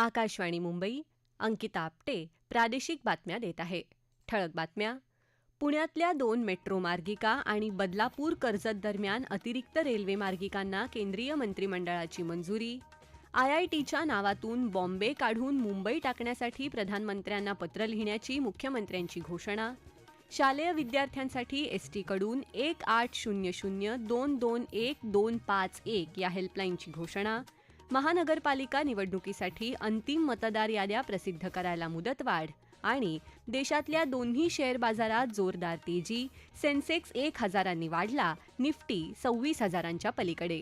आकाशवाणी मुंबई अंकिता आपटे प्रादेशिक बातम्या देत आहे. ठळक बातम्या. पुण्यातल्या दोन मेट्रो मार्गिका आणि बदलापूर कर्जत दरम्यान अतिरिक्त रेल्वे मार्गिकांना केंद्रीय मंत्रिमंडळाची मंजुरी. आय आय टीच्या नावातून बॉम्बे काढून मुंबई टाकण्यासाठी प्रधानमंत्र्यांना पत्र लिहिण्याची मुख्यमंत्र्यांची घोषणा. शालेय विद्यार्थ्यांसाठी एसटीकडून एक आठ शून्य शून्य दोन दोन एक दोन पाच एक या हेल्पलाईनची घोषणा. महानगरपालिका निवडणुकीसाठी अंतिम मतदार याद्या प्रसिद्ध करायला मुदतवाढ आणि देशातल्या दोन्ही शेअर बाजारात जोरदार तेजी सेन्सेक्स एक हजारांनी वाढला निफ्टी सव्वीस हजारांच्या पलीकडे.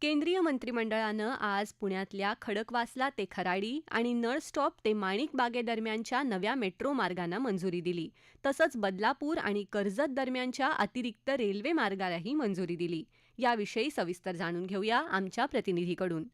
केंद्रीय मंत्रिमंडळानं आज पुण्यातल्या खडकवासला ते खराडी आणि नळ स्टॉप ते माणिक बागेदरम्यानच्या नव्या मेट्रो मार्गांना मंजुरी दिली. तसंच बदलापूर आणि कर्जत दरम्यानच्या अतिरिक्त रेल्वे मार्गालाही मंजुरी दिली. याविषयी सविस्तर जाणून घेऊया आमच्या प्रतिनिधीकडून.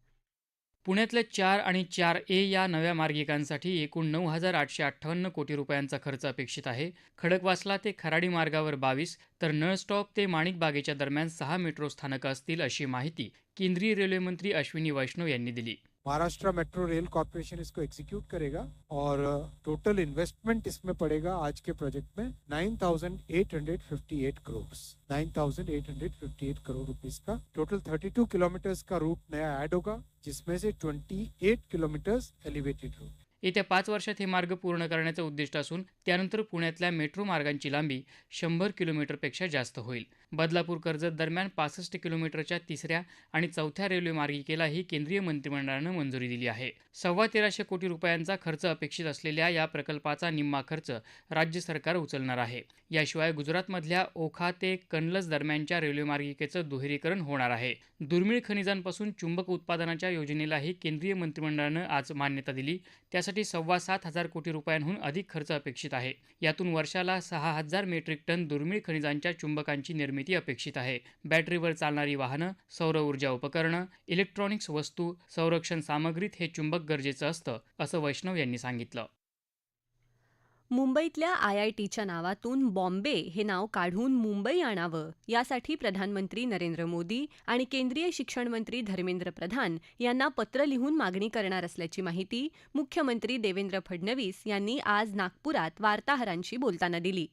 पुण्यातल्या चार आणि चार ए या नव्या मार्गिकांसाठी एकूण नऊ हजार आठशे अठ्ठावन्न कोटी रुपयांचा खर्च अपेक्षित आहे. खडकवासला ते खराडी मार्गावर बावीस तर नळस्टॉप ते माणिकबागेच्या दरम्यान सहा मेट्रो स्थानकं असतील अशी माहिती केंद्रीय रेल्वेमंत्री अश्विनी वैष्णव यांनी दिली. महाराष्ट्र मेट्रो रेल कॉरपोरेशन इसको एग्जीक्यूट करेगा और टोटल इन्वेस्टमेंट इसमें पड़ेगा आज के प्रोजेक्ट में 9,858 करोड़ 9,858 करोड़ रुपीस का टोटल 32 किलोमीटर्स का रूट नया ऐड होगा जिसमें से 28 किलोमीटर्स एलिवेटेड रूट येत्या पाच वर्षात हे मार्ग पूर्ण करण्याचं उद्दिष्ट असून त्यानंतर पुण्यातल्या मेट्रो मार्गांची लांबी शंभर किलोमीटरपेक्षा जास्त होईल. बदलापूर कर्जत दरम्यान पासष्ट किलोमीटरच्या तिसऱ्या आणि चौथ्या रेल्वे मार्गिकेलाही केंद्रीय मंत्रिमंडळानं मंजुरी दिली आहे. सव्वा तेराशे कोटी रुपयांचा खर्च अपेक्षित असलेल्या या प्रकल्पाचा निम्मा खर्च राज्य सरकार उचलणार आहे. याशिवाय गुजरातमधल्या ओखा ते कनलस दरम्यानच्या रेल्वे मार्गिकेचं दुहेरीकरण होणार आहे. दुर्मिळ खनिजांपासून चुंबक उत्पादनाच्या योजनेलाही केंद्रीय मंत्रिमंडळानं आज मान्यता दिली. त्यासाठी सव्वा सात हजार कोटी रुपयांहून अधिक खर्च अपेक्षित आहे. यातून वर्षाला सहा हजार मेट्रिक टन दुर्मिळ खनिजांच्या चुंबकांची निर्मिती अपेक्षित आहे. बॅटरीवर चालणारी वाहनं सौर ऊर्जा उपकरणं इलेक्ट्रॉनिक्स वस्तू संरक्षण सामग्रीत हे चुंबक गरजेचं असतं असं वैष्णव यांनी सांगितलं. मुंबईतल्या आय आय टीच्या नावातून बॉम्बे हे नाव काढून मुंबई आणावं यासाठी प्रधानमंत्री नरेंद्र मोदी आणि केंद्रीय शिक्षण मंत्री धर्मेंद्र प्रधान यांना पत्र लिहून मागणी करणार असल्याची माहिती मुख्यमंत्री देवेंद्र फडणवीस यांनी आज नागपुरात वार्ताहरांशी बोलताना दिली.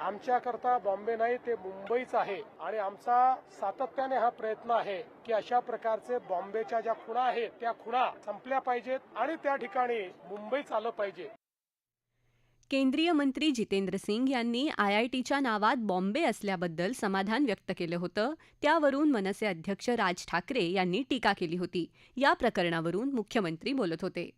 आमच्याकरता बॉम्बे नाही ते मुंबईच आहे. आणि आमचा सातत्याने हा प्रयत्न आहे की अशा प्रकारचे बॉम्बेच्या ज्या खुणा आहेत त्या खुणा संपल्या पाहिजेत आणि त्या ठिकाणी मुंबईच आलं पाहिजे. केंद्रीय मंत्री जितेंद्र सिंग यांनी आयआयटीच्या नावात बॉम्बे असल्याबद्दल समाधान व्यक्त केलं होतं. त्यावरून मनसे अध्यक्ष राज ठाकरे यांनी टीका केली होती. या प्रकरणावरून मुख्यमंत्री बोलत होते.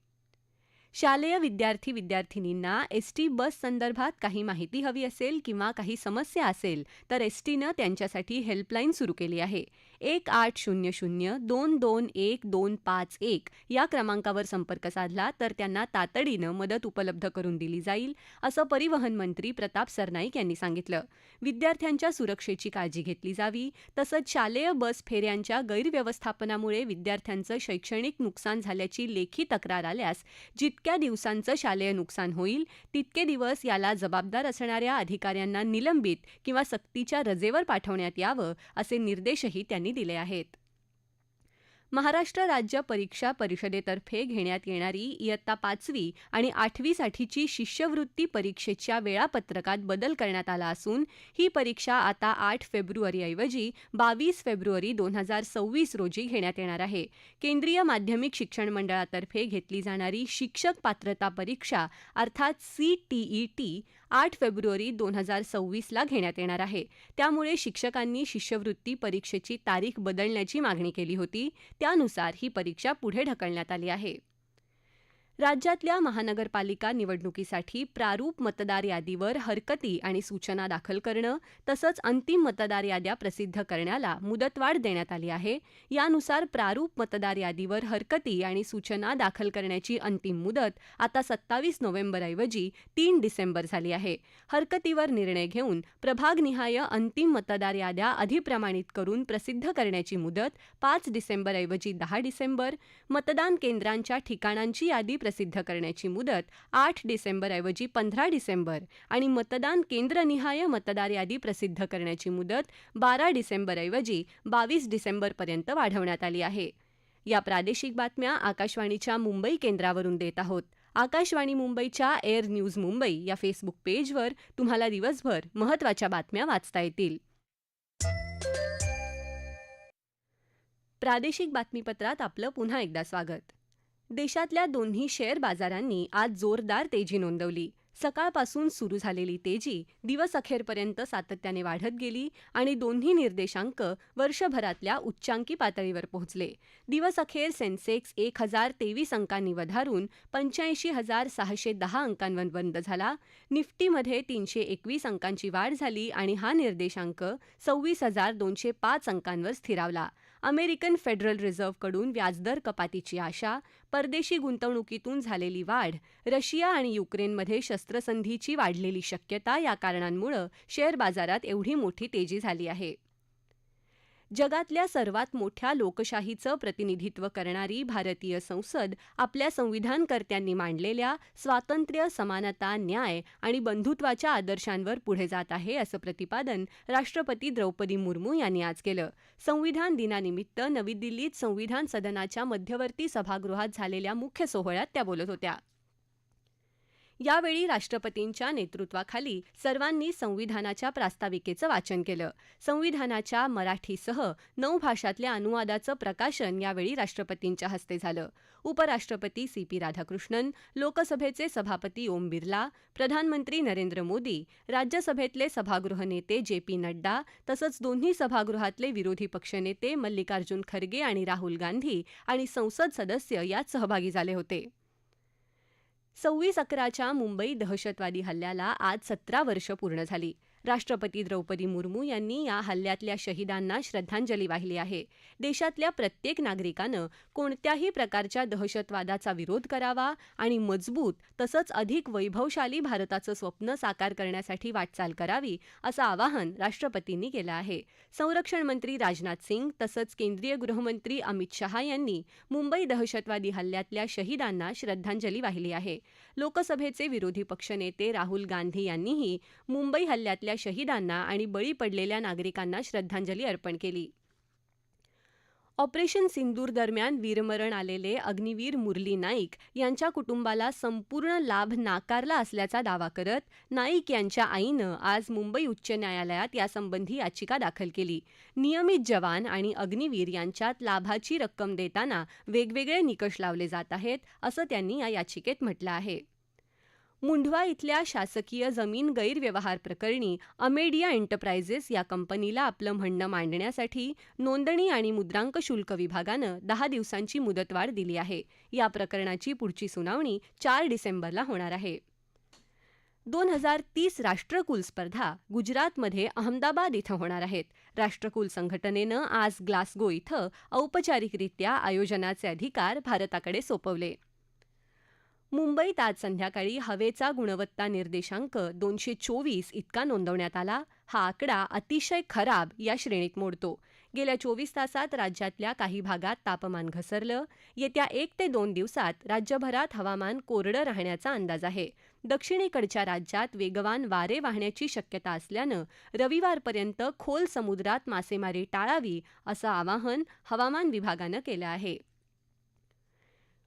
शालेय विद्यार्थी विद्यार्थिनींना एस टी बस संदर्भात काही माहिती हवी असेल किंवा काही समस्या असेल तर एस टीनं त्यांच्यासाठी हेल्पलाईन सुरू केली आहे. एक आठ शून्य शून्य दोन दोन एक दोन पाच एक या क्रमांकावर संपर्क साधला तर त्यांना तातडीनं मदत उपलब्ध करून दिली जाईल असं परिवहन मंत्री प्रताप सरनाईक यांनी सांगितलं. विद्यार्थ्यांच्या सुरक्षेची काळजी घेतली जावी तसंच शालेय बस फेऱ्यांच्या गैरव्यवस्थापनामुळे विद्यार्थ्यांचं शैक्षणिक नुकसान झाल्याची लेखी तक्रार आल्यास जितक्या दिवसांचं शालेय नुकसान होईल तितके दिवस याला जबाबदार असणाऱ्या अधिकाऱ्यांना निलंबित किंवा सक्तीच्या रजेवर पाठवण्यात यावं असे निर्देशही त्यांनी दिले आहेत. महाराष्ट्र राज्य परीक्षा परिषदेतर्फे घेण्यात येणारी इयत्ता पाचवी आणि आठवीसाठीची शिष्यवृत्ती परीक्षेच्या वेळापत्रकात बदल करण्यात आला असून ही परीक्षा आता आठ फेब्रुवारीऐवजी बावीस फेब्रुवारी दोन हजार सव्वीस रोजी घेण्यात येणार आहे. केंद्रीय माध्यमिक शिक्षण मंडळातर्फे घेतली जाणारी शिक्षक पात्रता परीक्षा अर्थात सीटीईटी आठ फेब्रुवारी दोन हजार सव्वीसला घेण्यात येणार आहे. त्यामुळे शिक्षकांनी शिष्यवृत्ती परीक्षेची तारीख बदलण्याची मागणी केली होती. त्यानुसार ही परीक्षा पुढे ढकलण्यात आली आहे. राज्यातल्या महानगरपालिका निवडणुकीसाठी प्रारूप मतदार यादीवर हरकती आणि सूचना दाखल करणं तसंच अंतिम मतदार याद्या प्रसिद्ध करण्याला मुदतवाढ देण्यात आली आहे. यानुसार प्रारूप मतदार यादीवर हरकती आणि सूचना दाखल करण्याची अंतिम मुदत आता सत्तावीस नोव्हेंबरऐवजी तीन डिसेंबर झाली आहे. हरकतीवर निर्णय घेऊन प्रभागनिहाय अंतिम मतदार याद्या अधिप्रमाणित करून प्रसिद्ध करण्याची मुदत पाच डिसेंबरऐवजी दहा डिसेंबर. मतदान केंद्रांच्या ठिकाणांची यादी प्रसिद्ध करण्याची मुदत आठ डिसेंबरऐवजी पंधरा डिसेंबर आणि मतदान केंद्रनिहाय मतदार यादी प्रसिद्ध करण्याची मुदत बारा डिसेंबरऐवजी बावीस डिसेंबरपर्यंत वाढवण्यात आली आहे. या प्रादेशिक बातम्या आकाशवाणीच्या मुंबई केंद्रावरून देत आहोत. आकाशवाणी मुंबईच्या एअर न्यूज मुंबई या फेसबुक पेजवर तुम्हाला दिवसभर महत्त्वाच्या बातम्या वाचता येतील. प्रादेशिक बातमीपत्रात आपलं पुन्हा एकदा स्वागत. देशातल्या दोन्ही शेअर बाजारांनी आज जोरदार तेजी नोंदवली. सकाळपासून सुरू झालेली तेजी दिवसअखेरपर्यंत सातत्याने वाढत गेली आणि दोन्ही निर्देशांक वर्षभरातल्या उच्चांकी पातळीवर पोहोचले. दिवसअखेर सेन्सेक्स एक हजार तेवीस अंकांनी वधारून पंच्याऐंशी हजार सहाशे दहा अंकांवर बंद झाला. निफ्टीमध्ये तीनशे एकवीस अंकांची वाढ झाली आणि हा निर्देशांक सव्वीस हजार दोनशे पाच अंकांवर स्थिरावला. अमेरिकन फेडरल रिझर्व्हकडून व्याजदर कपातीची आशा परदेशी गुंतवणुकीतून झालेली वाढ रशिया आणि युक्रेनमध्ये शस्त्रसंधीची वाढलेली शक्यता या कारणांमुळे शेअर बाजारात एवढी मोठी तेजी झाली आहे. जगातल्या सर्वात मोठ्या लोकशाहीचं प्रतिनिधित्व करणारी भारतीय संसद आपल्या संविधानकर्त्यांनी मांडलेल्या स्वातंत्र्य समानता न्याय आणि बंधुत्वाच्या आदर्शांवर पुढे जात आहे असं प्रतिपादन राष्ट्रपती द्रौपदी मुर्मू यांनी आज केलं. संविधान दिनानिमित्त नवी दिल्लीत संविधान सदनाच्या मध्यवर्ती सभागृहात झालेल्या मुख्य सोहळ्यात त्या बोलत होत्या. यावेळी राष्ट्रपतींच्या नेतृत्वाखाली सर्वांनी संविधानाच्या प्रास्ताविकेचं वाचन केलं. संविधानाच्या मराठीसह नऊ भाषातल्या अनुवादाचं प्रकाशन यावेळी राष्ट्रपतींच्या हस्ते झालं. उपराष्ट्रपती सी पी राधाकृष्णन लोकसभेचे सभापती ओम बिर्ला प्रधानमंत्री नरेंद्र मोदी राज्यसभेतले सभागृह नेते जे पी नड्डा तसंच दोन्ही सभागृहातले विरोधी पक्षनेते मल्लिकार्जुन खरगे आणि राहुल गांधी आणि संसद सदस्य यात सहभागी झाले होते. सव्वीस अकराच्या मुंबई दहशतवादी हल्ल्याला आज सतरा वर्ष पूर्ण झाली. राष्ट्रपती द्रौपदी मुर्मू यांनी या हल्ल्यातल्या शहीदांना श्रद्धांजली वाहिली आहे. देशातल्या प्रत्येक नागरिकानं कोणत्याही प्रकारच्या दहशतवादाचा विरोध करावा आणि मजबूत तसंच अधिक वैभवशाली भारताचं स्वप्न साकार करण्यासाठी वाटचाल करावी असं आवाहन राष्ट्रपतींनी केलं आहे. संरक्षण मंत्री राजनाथ सिंग तसंच केंद्रीय गृहमंत्री अमित शहा यांनी मुंबई दहशतवादी हल्ल्यातल्या शहीदांना श्रद्धांजली वाहिली आहे. लोकसभेचे विरोधी पक्षनेते राहुल गांधी यांनीही मुंबई हल्ल्यातल्या शहीदांना आणि बळी पडलेल्या नागरिकांना श्रद्धांजली अर्पण केली. ऑपरेशन सिंदूर दरम्यान वीरमरण आलेले अग्निवीर मुरली नाईक यांच्या कुटुंबाला संपूर्ण लाभ नाकारला असल्याचा दावा करत नाईक यांच्या आईनं आज मुंबई उच्च न्यायालयात यासंबंधी याचिका दाखल केली. नियमित जवान आणि अग्निवीर यांच्यात लाभाची रक्कम देताना वेगवेगळे निकष लावले जात आहेत असं त्यांनी या याचिकेत म्हटलं आहे. मुंढवा इथल्या शासकीय जमीन गैरव्यवहार प्रकरणी अमेडिया एंटरप्राइजेस या कंपनीला आपलं म्हणणं मांडण्यासाठी नोंदणी आणि मुद्रांक शुल्क विभागानं दहा दिवसांची मुदतवाढ दिली आहे. या प्रकरणाची पुढची सुनावणी चार डिसेंबरला होणार आहे. दोन हजार तीस राष्ट्रकुल स्पर्धा गुजरातमध्ये अहमदाबाद इथं होणार आहेत. राष्ट्रकुल संघटनेनं आज ग्लासगो इथं औपचारिकरित्या आयोजनाचे अधिकार भारताकडे सोपवले. मुंबईत आज संध्याकाळी हवेचा गुणवत्ता निर्देशांक दोनशे चोवीस इतका नोंदवण्यात आला. हा आकडा अतिशय खराब या श्रेणीत मोडतो. गेल्या चोवीस तासात राज्यातल्या काही भागात तापमान घसरलं. येत्या एक ते दोन दिवसात राज्यभरात हवामान कोरडं राहण्याचा अंदाज आहे. दक्षिणेकडच्या राज्यात वेगवान वारे वाहण्याची शक्यता असल्यानं रविवारपर्यंत खोल समुद्रात मासेमारी टाळावी असं आवाहन हवामान विभागानं केलं आहे.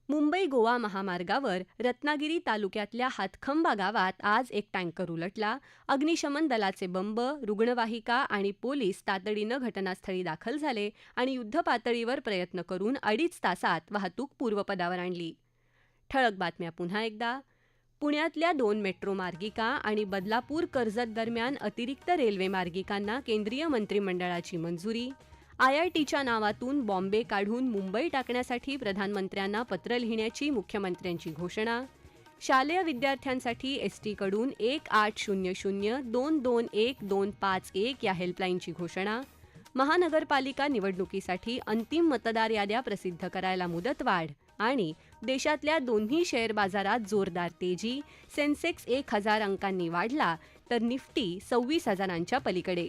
मुंबई गोवा महामार्गावर रत्नागिरी तालुक्यातल्या हातखंबा गावात आज एक टँकर उलटला. अग्निशमन दलाचे बंब रुग्णवाहिका आणि पोलीस तातडीनं घटनास्थळी दाखल झाले आणि युद्धपातळीवर प्रयत्न करून अडीच तासात वाहतूक पूर्वपदावर आणली. ठळक बातम्या पुन्हा एकदा. पुण्यातल्या दोन मेट्रो मार्गिका आणि बदलापूर कर्जत दरम्यान अतिरिक्त रेल्वे मार्गिकांना केंद्रीय मंत्रिमंडळाची मंजुरी आय आय टीच्या नावातून बॉम्बे काढून मुंबई टाकण्यासाठी प्रधानमंत्र्यांना पत्र लिहिण्याची मुख्यमंत्र्यांची घोषणा. शालेय विद्यार्थ्यांसाठी एस टीकडून एक आठ शून्य शून्य दोन दोन एक दोन पाच एक या हेल्पलाईनची घोषणा. महानगरपालिका निवडणुकीसाठी अंतिम मतदार याद्या प्रसिद्ध करायला मुदतवाढ आणि देशातल्या दोन्ही शेअर बाजारात जोरदार तेजी. सेन्सेक्स एक हजार अंकांनी वाढला तर निफ्टी सव्वीस हजारांच्या पलीकडे.